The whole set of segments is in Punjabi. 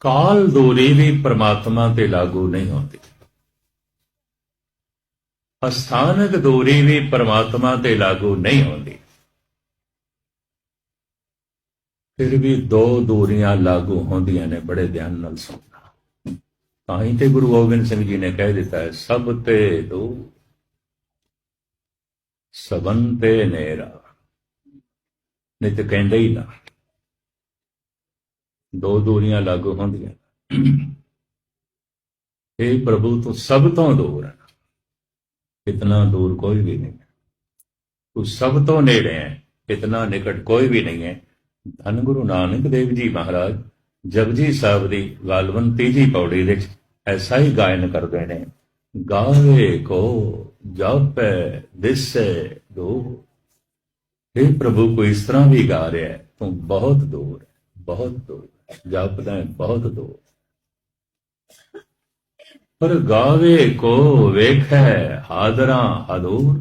ਕਾਲ ਦੂਰੀ ਵੀ ਪ੍ਰਮਾਤਮਾ ਤੇ ਲਾਗੂ ਨਹੀਂ ਹੁੰਦੀ। ਅਸਥਾਨਕ ਦੂਰੀ ਵੀ ਪ੍ਰਮਾਤਮਾ ਤੇ ਲਾਗੂ ਨਹੀਂ ਹੁੰਦੀ। ਫਿਰ ਵੀ ਦੋ ਦੋਰੀਆਂ ਲਾਗੂ ਹੁੰਦੀਆਂ ਨੇ, ਬੜੇ ਧਿਆਨ ਨਾਲ ਸੁਣਨਾ। ਤਾਂ ਹੀ ਤੇ ਗੁਰੂ ਗੋਬਿੰਦ ਸਿੰਘ ਜੀ ਨੇ ਕਹਿ ਦਿੱਤਾ ਹੈ, ਸਭ ਤੇ ਦੋ ਸਬਨ ਤੇ ਨੇਰਾ। ਨਹੀਂ ਤੇ ਕਹਿੰਦੇ ਹੀ ਨਾ ਦੋ ਦੂਰੀਆਂ ਲਾਗੂ ਹੁੰਦੀਆਂ। ਇਹ ਪ੍ਰਭੂ ਤੂੰ ਸਭ ਤੋਂ ਦੂਰ ਹੈ ਇਤਨਾ ਦੂਰ ਕੋਈ ਵੀ ਨਹੀਂ। ਹੈ ਤੂੰ ਸਭ ਤੋਂ ਨੇੜੇ ਹੈ ਇਤਨਾ ਨਿਕਟ ਕੋਈ ਵੀ ਨਹੀਂ ਹੈ। ਧੰਨ ਗੁਰੂ ਨਾਨਕ ਦੇਵ ਜੀ ਮਹਾਰਾਜ ਜਪਜੀ ਸਾਹਿਬ ਦੀ ਗਾਲਵਨ ਤੀਜੀ ਪੌੜੀ ਵਿੱਚ ਐਸਾ ਹੀ ਗਾਇਨ ਕਰਦੇ ਨੇ, ਗਾਵੇ ਕੋ, ਜਪੈ, ਦਿਸੈ ਦੋ ਇਹ ਪ੍ਰਭੂ, ਕੋਈ ਇਸ ਤਰ੍ਹਾਂ ਵੀ ਗਾ ਰਿਹਾ ਹੈ, ਤੂੰ ਬਹੁਤ ਦੂਰ ਹੈ, ਬਹੁਤ ਦੂਰ। ਜਪਦਾ ਬਹੁਤ ਦੂਰ ਪਰ ਗਾਵੇ ਕੋ ਵੇਖੈ ਹਾਜ਼ਰਾਂ ਹਦੂਰ।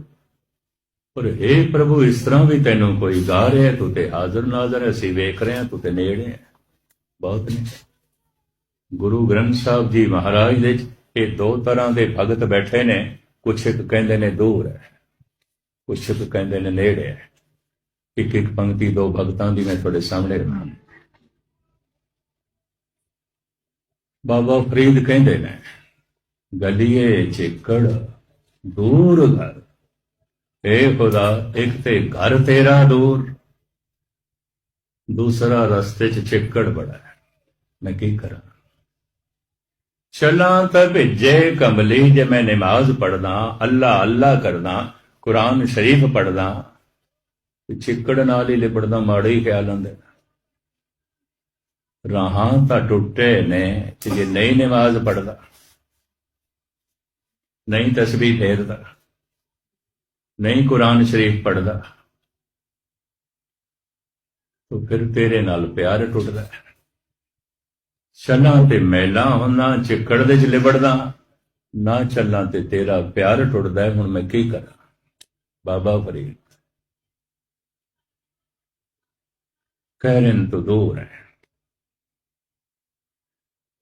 ਪਰ हे ਪ੍ਰਭੂ, ਇਸ ਤਰ੍ਹਾਂ ਵੀ ਤੈਨੂੰ ਕੋਈ ਗਾ ਰਿਹਾ, ਤੂੰ ਤੇ ਹਾਜ਼ਰ ਨਾਜ਼ਰ ਅਸੀਂ ਵੇਖ ਰਹੇ ਹਾਂ, ਤੂੰ ਤੇ ਨੇੜੇ ਹੈ। ਬਹੁਤ ਨੇ। ਗੁਰੂ ਗ੍ਰੰਥ ਸਾਹਿਬ ਜੀ ਮਹਾਰਾਜ ਦੇ ਇਹ ਦੋ ਤਰ੍ਹਾਂ ਦੇ ਭਗਤ ਬੈਠੇ ਨੇ, ਕੁਛ ਇੱਕ ਕਹਿੰਦੇ ਨੇ ਦੂਰ ਹੈ, ਕੁਛ ਇੱਕ ਕਹਿੰਦੇ ਨੇ ਨੇੜੇ ਹੈ। ਇੱਕ ਇੱਕ ਪੰਕਤੀ ਦੋ ਭਗਤਾਂ ਦੀ ਮੈਂ ਤੁਹਾਡੇ ਸਾਹਮਣੇ ਰੱਖਾਂ। ਬਾਬਾ ਫਰੀਦ ਕਹਿੰਦੇ ਨੇ, ਗਲੀਏ ਚਿੱਕੜ ਦੂਰ ਘਰ, ਏ ਖੁਦਾ ਇੱਕ ਤੇ ਘਰ ਤੇਰਾ ਦੂਰ, ਦੂਸਰਾ ਰਸਤੇ 'ਚ ਚਿੱਕੜ ਬੜਾ ਹੈ। ਮੈਂ ਕੀ ਕਰਾਂ? ਚਲਾਂ ਤਾਂ ਭੇਜੇ ਕਮਲੀ ਜੇ ਮੈਂ ਨਮਾਜ਼ ਪੜਦਾ ਅੱਲਾ ਅੱਲਾ ਕਰਦਾ, ਕੁਰਾਨ ਸ਼ਰੀਫ ਪੜਦਾ ਤੇ ਚਿੱਕੜ ਨਾਲ ਹੀ ਲਿਪੜਦਾ ਮਾੜੇ ਹੀ ਖਿਆਲ ਆਉਂਦੇ ਰਾਹਾਂ ਤਾਂ ਟੁੱਟੇ ਨੇ ਤੇ ਜੇ ਨਹੀਂ ਨਮਾਜ਼ ਪੜਦਾ ਨਹੀਂ ਤਸਬੀਹ ਫੇਰਦਾ ਨਹੀਂ ਕੁਰਾਨ ਸ਼ਰੀਫ ਪੜਦਾ ਤਾਂ ਫਿਰ ਤੇਰੇ ਨਾਲ ਪਿਆਰ ਟੁੱਟਦਾ। ਹੈ ਤੇ ਮੈਲਾ ਹੁੰਨਾ ਚਿੱਕੜ ਦੇ ਚ ਲਿਬੜਦਾ, ਨਾ ਚੱਲਾਂ ਤੇ ਤੇਰਾ ਪਿਆਰ ਟੁੱਟਦਾ, ਹੁਣ ਮੈਂ ਕੀ ਕਰਾਂ? ਬਾਬਾ ਫਰੀਦ। ਕਹਿਰਨ ਤੋਂ ਦੂਰ ਹੈ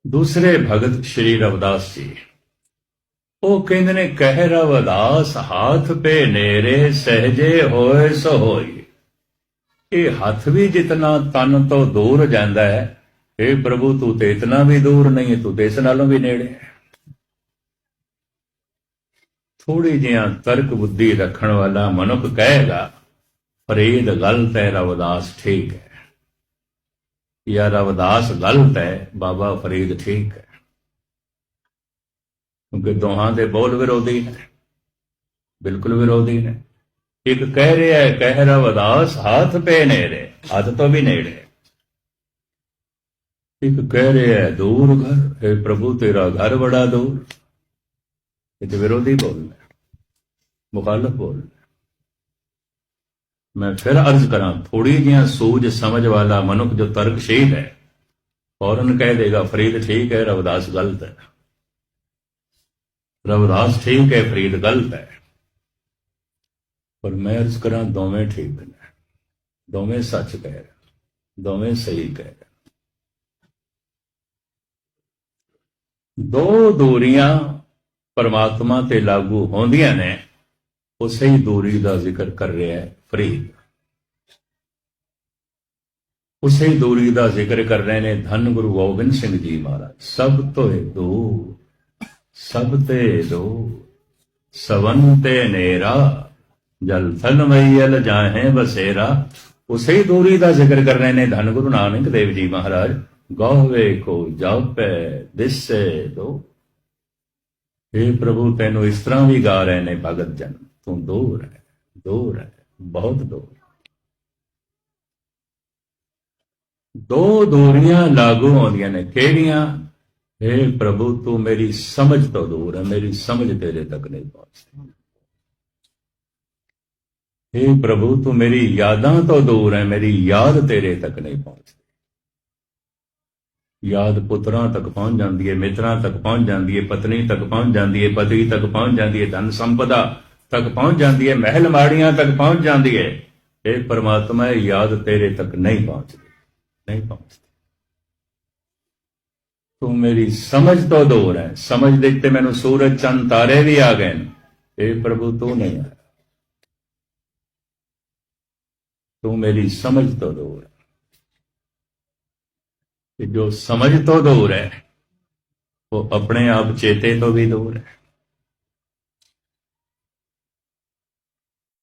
ਦੂਸਰੇ ਭਗਤ ਸ਼੍ਰੀ ਰਵਿਦਾਸ ਜੀ। ਉਹ ਕਹਿੰਦੇ ਨੇ, ਕਹਿ ਰਵਿਦਾਸ, ਹੱਥ ਪੇ ਨੇਰੇ, ਸਹਜੇ ਹੋਏ ਸੋ ਹੋਈ ਇਹ ਹੱਥ ਵੀ ਜਿਤਨਾ ਤਨ ਤੋਂ ਦੂਰ ਜਾਂਦਾ ਹੈ ਇਹ ਪ੍ਰਭੂ, ਤੂੰ ਤੇ ਇਤਨਾ ਵੀ ਦੂਰ ਨਹੀਂ ਤੂੰ ਤੇ ਇਸ ਨਾਲੋਂ ਵੀ ਨੇੜੇ ਹੈ। ਥੋੜੀ ਜਿਹਾ ਤਰਕ ਬੁੱਧੀ ਰੱਖਣ ਵਾਲਾ ਮਨੁੱਖ ਕਹੇਗਾ ਫਰੀਦ ਗਲਤ ਹੈ ਰਵਿਦਾਸ, ਠੀਕ ਹੈ। ਜਾਂ ਰਵਿਦਾਸ ਗਲਤ ਹੈ, ਬਾਬਾ ਫਰੀਦ ਠੀਕ ਹੈ। ਕਿਉਂਕਿ ਦੋਹਾਂ ਦੇ ਬੋਲ ਵਿਰੋਧੀ ਨੇ, ਬਿਲਕੁਲ ਵਿਰੋਧੀ ਨੇ। ਇੱਕ ਕਹਿ ਰਿਹਾ ਹੈ ਕਹਿ ਰਵਦਾਸ ਹੱਥ ਪੇ ਨੇੜੇ, ਹੱਥ ਤੋਂ ਵੀ ਨੇੜੇ। ਇੱਕ ਕਹਿ ਰਿਹਾ ਹੈ, ਦੂਰ ਘਰ, ਹੈ ਪ੍ਰਭੂ ਤੇਰਾ ਘਰ ਬੜਾ ਦੂਰ। ਇਹ ਵਿਰੋਧੀ ਬੋਲਣਾ ਮੁਖਾਲਫ ਬੋਲ ਹੈ। ਮੈਂ ਫਿਰ ਅਰਜ਼ ਕਰਾਂ ਥੋੜੀ ਜਿਹਾ ਸੂਝ ਸਮਝ ਵਾਲਾ ਮਨੁੱਖ ਜੋ ਤਰਕਸ਼ੀਲ ਹੈ, ਫੌਰਨ ਕਹਿ ਦੇਗਾ, ਫਰੀਦ ਠੀਕ ਹੈ, ਰਵਿਦਾਸ ਗਲਤ ਹੈ। ਰਵਿਦਾਸ ਠੀਕ ਹੈ, ਫਰੀਦ ਗਲਤ ਹੈ। ਪਰ ਮੈਂ ਅਰਜ਼ ਕਰਾਂ, ਦੋਵੇਂ ਠੀਕ ਨੇ। ਦੋਵੇਂ ਸੱਚ ਕਹਿ ਰਹੇ ਦੋਵੇਂ ਸਹੀ ਕਹਿ ਰਹੇ ਦੋ ਦੂਰੀਆਂ ਪਰਮਾਤਮਾ ਤੇ ਲਾਗੂ ਹੁੰਦੀਆਂ ਨੇ। ਉਸੇ ਹੀ ਦੂਰੀ ਦਾ ਜ਼ਿਕਰ ਕਰ ਰਿਹਾ ਹੈ, ਫਰੀਦ। ਉਸੇ ਦੂਰੀ ਦਾ ਜ਼ਿਕਰ ਕਰ ਰਹੇ ਨੇ ਧੰਨ ਗੁਰੂ ਗੋਬਿੰਦ ਸਿੰਘ ਜੀ ਮਹਾਰਾਜ। ਸਭ ਤੋਂ ਦੋ ਸਭ ਤੇ ਦੋ ਸਵਨ ਤੇ ਨੇਰਾ, ਜਲ ਥਲ ਮਈਲ ਜਾਹੇ ਬਸੇਰਾ। ਉਸੇ ਦੂਰੀ ਦਾ ਜ਼ਿਕਰ ਕਰ ਰਹੇ ਨੇ ਧੰਨ ਗੁਰੂ ਨਾਨਕ ਦੇਵ ਜੀ ਮਹਾਰਾਜ। ਗੋਹਵੇ ਕੋ ਜਾਪੈ, ਦਿਸੇ ਦੋ। हे ਪ੍ਰਭੂ, ਤੈਨੂੰ ਇਸ ਤਰ੍ਹਾਂ ਵੀ ਗਾ ਰਹੇ ਨੇ ਭਗਤ ਜਨ। ਤੂੰ ਦੂਰ ਹੈ ਦੂਰ ਹੈ, ਬਹੁਤ ਦੂਰ। ਦੋ ਦੂਰੀਆਂ ਲਾਗੂ ਆਉਂਦੀਆਂ ਨੇ, ਕਿਹੜੀਆਂ? हे ਪ੍ਰਭੂ, ਤੂੰ ਮੇਰੀ ਸਮਝ ਤੋਂ ਦੂਰ ਹੈ, ਮੇਰੀ ਸਮਝ ਤੇਰੇ ਤੱਕ ਨਹੀਂ ਪਹੁੰਚਦੀ। हे ਪ੍ਰਭੂ, ਤੂੰ ਮੇਰੀ ਯਾਦਾਂ ਤੋਂ ਦੂਰ ਹੈ, ਮੇਰੀ ਯਾਦ ਤੇਰੇ ਤੱਕ ਨਹੀਂ ਪਹੁੰਚਦੀ। ਯਾਦ ਪੁੱਤਰਾਂ ਤੱਕ ਪਹੁੰਚ ਜਾਂਦੀ ਹੈ, ਮਿੱਤਰਾਂ ਤੱਕ ਪਹੁੰਚ ਜਾਂਦੀ ਹੈ, ਪਤਨੀ ਤੱਕ ਪਹੁੰਚ ਜਾਂਦੀ ਹੈ, ਪਤੀ ਤੱਕ ਪਹੁੰਚ ਜਾਂਦੀ ਹੈ ਧਨ ਸੰਪਦਾ ਤੱਕ ਪਹੁੰਚ ਜਾਂਦੀ ਹੈ, ਮਹਿਲ ਮਾੜੀਆਂ ਤੱਕ ਪਹੁੰਚ ਜਾਂਦੀ ਹੈ, ਇਹ ਪਰਮਾਤਮਾ ਯਾਦ ਤੇਰੇ ਤੱਕ ਨਹੀਂ ਪਹੁੰਚਦੀ ਨਹੀਂ ਪਹੁੰਚਦੀ। ਤੂੰ ਮੇਰੀ ਸਮਝ ਤੋਂ ਦੂਰ ਹੈ, ਸਮਝ ਦੇ ਤੇ ਮੈਨੂੰ ਸੂਰਜ, ਚੰਦ, ਤਾਰੇ ਵੀ ਆ ਗਏ ਨੇ, ਇਹ ਪ੍ਰਭੂ ਤੂੰ ਨਹੀਂ ਹੈ। ਤੂੰ ਮੇਰੀ ਸਮਝ ਤੋਂ ਦੂਰ ਹੈ। ਕਿ ਜੋ ਸਮਝ ਤੋਂ ਦੂਰ ਹੈ, ਉਹ ਆਪਣੇ ਆਪ ਚੇਤੇ ਤੋਂ ਵੀ ਦੂਰ ਹੈ।